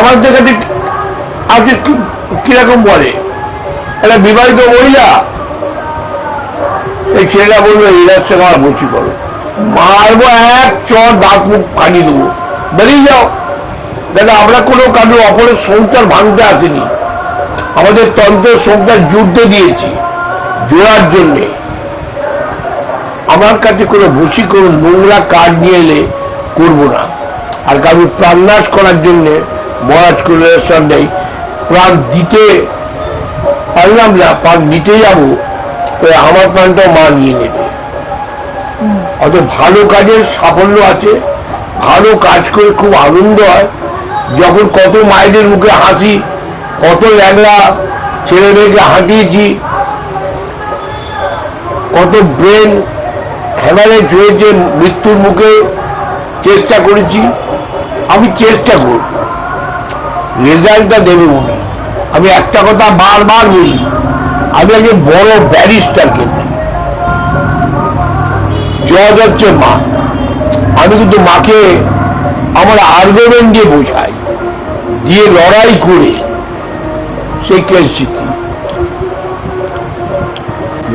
আমার দেখাতে আছে কীরকম বলে? একটা বিবাহিত মহিলা, সেই ছেলেটা বলবে এরার আমার বসি করো। মারবো এক চর দাঁত মুখ ফাটিয়ে দেবো। বেরিয়ে যাও। দেখো আমরা কোনো কারও অপরের সংসার ভাঙতে আসিনি। আমাদের তন্ত্রের সংসার যুদ্ধ দিয়েছি, জোড়ার জন্যে। আমার কাছে কোনো বসি, কোনো নোংরা কাজ নিয়ে এলে করব না। আর কারও প্রাণনাশ করার জন্যে মহারাজ সঙ্গে প্রাণ দিতে পারলাম না, প্রাণ নিতে যাব আমার প্রাণটাও মা নিয়ে নেবে। অত ভালো কাজের সাফল্য আছে, ভালো কাজ করে খুব আনন্দ হয়। যখন কত মায়েদের মুখে হাসি, কত ল্যাংলা ছেলে মেয়েকে হাঁটিয়েছি, কত ব্রেন হ্যামারেজ হয়েছে মৃত্যুর মুখে, চেষ্টা করেছি। আমি চেষ্টা করব। রেজাল্টটা দেবে উনি আমি একটা কথা বারবার বলি আমি একজন বড় ব্যারিস্টার কিন্তু। জজ হচ্ছে মা। আমি কিন্তু মাকে আমার আর্গুমেন্ট দিয়ে বোঝাই দিয়ে লড়াই করে সেই কেস জিতি।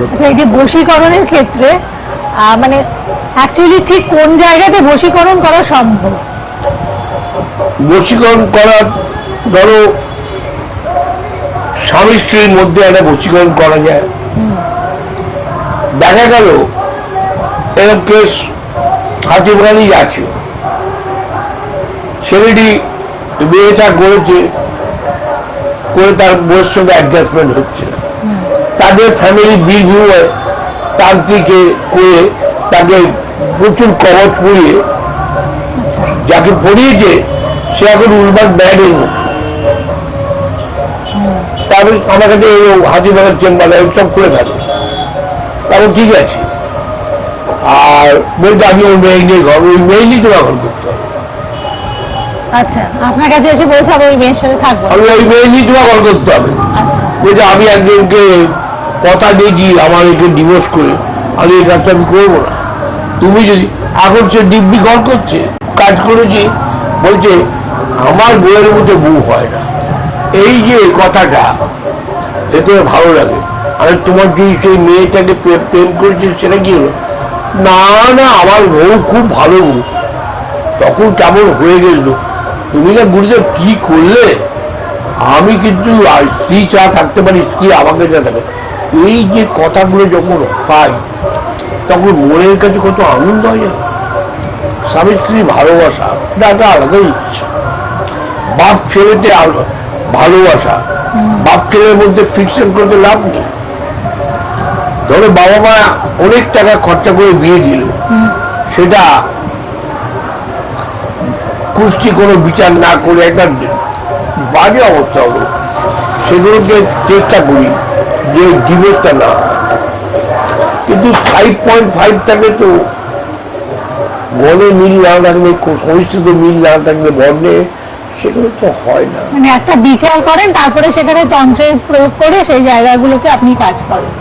আচ্ছা এই যে বশীকরণের ক্ষেত্রে মানে অ্যাকচুয়ালি ঠিক কোন জায়গাতে বশীকরণ করা সম্ভব? বশীকরণ করার ধরো স্বামী স্ত্রীর মধ্যে একটা বশীকরণ করা যায়। দেখা গেল এরকম কেস হাতিবাগানেই আছে। ছেলেটি বিয়েটা করেছে করে তার বউয়ের সঙ্গে অ্যাডজাস্টমেন্ট হচ্ছে। না তাদের ফ্যামিলি বীরভূমে তান্ত্রিকে করে তাকে প্রচুর কবচ পরিয়ে আচ্ছা। যাকে পড়িয়েছে সে এখন উলবার ব্যাডের মতো। তারপর আমার কাছে চেম্বার সব করে ফেলে তারপর ঠিক আছে। আর বলতে আমি ওই মেয়ে নিয়ে ঘর ওই মেয়ে নিয়ে তো এখন করতে হবে। আচ্ছা আপনার কাছে এসে বলছে আমি ওই মেয়ের সাথে থাকব আমি ওই মেয়ে নিয়ে তোমার ঘর করতে হবে। আচ্ছা। বলছে আমি একজনকে কথা দিয়েছি আমার একে ডিভোর্স করে। আমি এই কাজটা আমি করব না। তুমি যদি এখন সে দিব্যি ঘর করছে কাজ করেছে বলছে আমার বইয়ের মধ্যে বউ হয় না। এই যে কথাটা এতে ভালো লাগে। আর তোমার যে সেই মেয়েটাকে প্রেম করেছে সেটা কি হলো? না না, আমার বউ খুব ভালো বউ। তখন কেমন হয়ে গেছিল? তুমি না গুরুদেব, কি করলে? আমি কিন্তু স্ত্রী চা থাকতে পারি, স্ত্রী আমাকে চা থাকে। এই যে কথাগুলো যখন পাই, তখন মনের কাছে কত আনন্দ হয় জানো? স্বামী স্ত্রী ভালোবাসা এটা একটা আলাদা ইচ্ছা। বাপ ছেলেতে আল- ভালোবাসা। বাপ ছেলের মধ্যে ফিকশন করতে লাভ নেই। ধরো বাবা মা অনেক টাকা খরচা করে বিয়ে দিল। সেটা কুষ্টি কোনো বিচার না করে একটা বাজে অবস্থা হলো। সেগুলোকে চেষ্টা করি যে ডিভোর্সটা না কিন্তু ফাইভ পয়েন্ট ফাইভ থাকে তো গণে মিল না থাকলে সংস্কৃত মিল না থাকলে বর্ণে সেগুলো তো হয় না। মানে একটা বিচার করেন, তারপরে সেখানে তন্ত্রের প্রয়োগ করে সেই জায়গাগুলোকে আপনি কাজ করেন।